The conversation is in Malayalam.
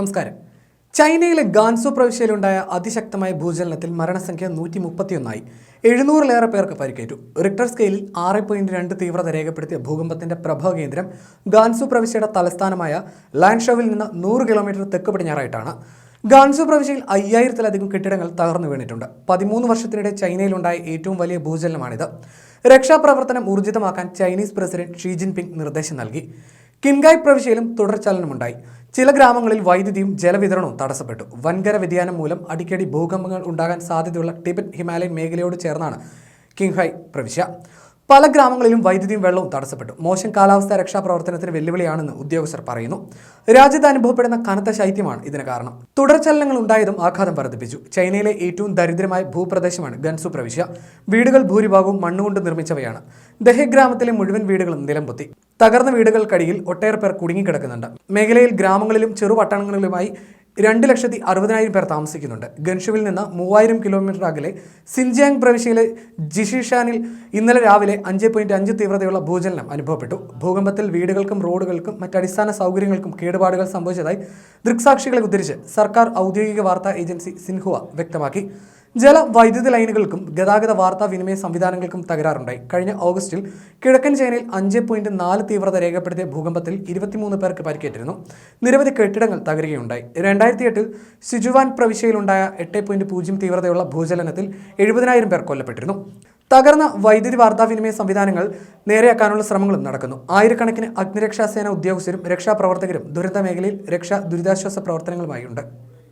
നമസ്കാരം. ചൈനയിലെ ഗാൻസു പ്രവിശ്യയിലുണ്ടായ അതിശക്തമായ ഭൂചലനത്തിൽ മരണസംഖ്യ നൂറ്റി മുപ്പത്തിയൊന്നായി എഴുന്നൂറിലേറെ പേർക്ക് പരിക്കേറ്റു. റിക്ടർ സ്കെയിലിൽ ആറ് പോയിന്റ് രണ്ട് തീവ്രത രേഖപ്പെടുത്തിയ ഭൂകമ്പത്തിന്റെ പ്രഭവ കേന്ദ്രം ഗാൻസു പ്രവിശ്യയുടെ തലസ്ഥാനമായ ലാൻഷോവിൽ നിന്ന് നൂറ് കിലോമീറ്റർ തെക്ക് പടിഞ്ഞാറായിട്ടാണ്. ഗാൻസു പ്രവിശ്യയിൽ അയ്യായിരത്തിലധികം കെട്ടിടങ്ങൾ തകർന്നു വീണിട്ടുണ്ട്. പതിമൂന്ന് വർഷത്തിനിടെ ചൈനയിലുണ്ടായ ഏറ്റവും വലിയ ഭൂചലനമാണിത്. രക്ഷാപ്രവർത്തനം ഊർജിതമാക്കാൻ ചൈനീസ് പ്രസിഡന്റ് ഷീ ജിൻപിങ് നിർദ്ദേശം നൽകി. കിൻഗായ് പ്രവിശ്യയിലും തുടർചലനമുണ്ടായി ചില ഗ്രാമങ്ങളിൽ വൈദ്യുതിയും ജലവിതരണവും തടസ്സപ്പെട്ടു. വൻകര വ്യതിയാനം മൂലം അടിക്കടി ഭൂകമ്പങ്ങൾ ഉണ്ടാകാൻ സാധ്യതയുള്ള ടിബറ്റ് ഹിമാലയൻ മേഖലയോട് ചേർന്നാണ് കിങ്ഹായ് പ്രവിശ്യ. പല ഗ്രാമങ്ങളിലും വൈദ്യുതിയും വെള്ളവും തടസ്സപ്പെട്ടു. മോശം കാലാവസ്ഥ രക്ഷാപ്രവർത്തനത്തിന് വെല്ലുവിളിയാണെന്ന് ഉദ്യോഗസ്ഥർ പറയുന്നു. രാജ്യത്ത് അനുഭവപ്പെടുന്ന കനത്ത ശൈത്യമാണ് ഇതിന് കാരണം. തുടർചലനങ്ങൾ ഉണ്ടായതും ആഘാതം വർദ്ധിപ്പിച്ചു. ചൈനയിലെ ഏറ്റവും ദരിദ്രമായ ഭൂപ്രദേശമാണ് ഗൻസു പ്രവിശ്യ. വീടുകൾ ഭൂരിഭാഗവും മണ്ണുകൊണ്ട് നിർമ്മിച്ചവയാണ്. ദഹെ ഗ്രാമത്തിലെ മുഴുവൻ വീടുകളും നിലംപൊത്തി. തകർന്ന വീടുകൾക്കടിയിൽ ഒട്ടേറെ പേർ കുടുങ്ങിക്കിടക്കുന്നുണ്ട്. മേഖലയിൽ ഗ്രാമങ്ങളിലും ചെറുപട്ടണങ്ങളിലുമായി രണ്ട് ലക്ഷത്തി അറുപതിനായിരം പേർ താമസിക്കുന്നുണ്ട്. ഗൻഷുവിൽ നിന്ന് മൂവായിരം കിലോമീറ്റർ അകലെ സിൻജിയാങ് പ്രവിശ്യയിലെ ജിഷിഷാനിൽ ഇന്നലെ രാവിലെ അഞ്ച് പോയിന്റ് അഞ്ച് തീവ്രതയുള്ള ഭൂചലനം അനുഭവപ്പെട്ടു. ഭൂകമ്പത്തിൽ വീടുകൾക്കും റോഡുകൾക്കും മറ്റ് അടിസ്ഥാന സൗകര്യങ്ങൾക്കും കേടുപാടുകൾ സംഭവിച്ചതായി ദൃക്സാക്ഷികളെ ഉദ്ധരിച്ച് സർക്കാർ ഔദ്യോഗിക വാർത്താ ഏജൻസി സിൻഹുവ വ്യക്തമാക്കി. ജല വൈദ്യുതി ലൈനുകൾക്കും ഗതാഗത വാർത്താ വിനിമയ സംവിധാനങ്ങൾക്കും തകരാറുണ്ടായി. കഴിഞ്ഞ ഓഗസ്റ്റിൽ കിഴക്കൻ ചൈനയിൽ അഞ്ച് പോയിന്റ് നാല് തീവ്രത രേഖപ്പെടുത്തിയ ഭൂകമ്പത്തിൽ ഇരുപത്തിമൂന്ന് പേർക്ക് പരിക്കേറ്റിരുന്നു. നിരവധി കെട്ടിടങ്ങൾ തകരുകയുണ്ടായി. രണ്ടായിരത്തി എട്ടിൽ സിജുവാൻ പ്രവിശ്യയിലുണ്ടായ എട്ട് പോയിന്റ് പൂജ്യം തീവ്രതയുള്ള ഭൂചലനത്തിൽ എഴുപതിനായിരം പേർ കൊല്ലപ്പെട്ടിരുന്നു. തകർന്ന വൈദ്യുതി വാർത്താവിനിമയ സംവിധാനങ്ങൾ നേരെയാക്കാനുള്ള ശ്രമങ്ങളും നടക്കുന്നു. ആയിരക്കണക്കിന് അഗ്നിരക്ഷാസേന ഉദ്യോഗസ്ഥരും രക്ഷാപ്രവർത്തകരും ദുരന്ത മേഖലയിൽ രക്ഷാ ദുരിതാശ്വാസ പ്രവർത്തനങ്ങളുമായുണ്ട്.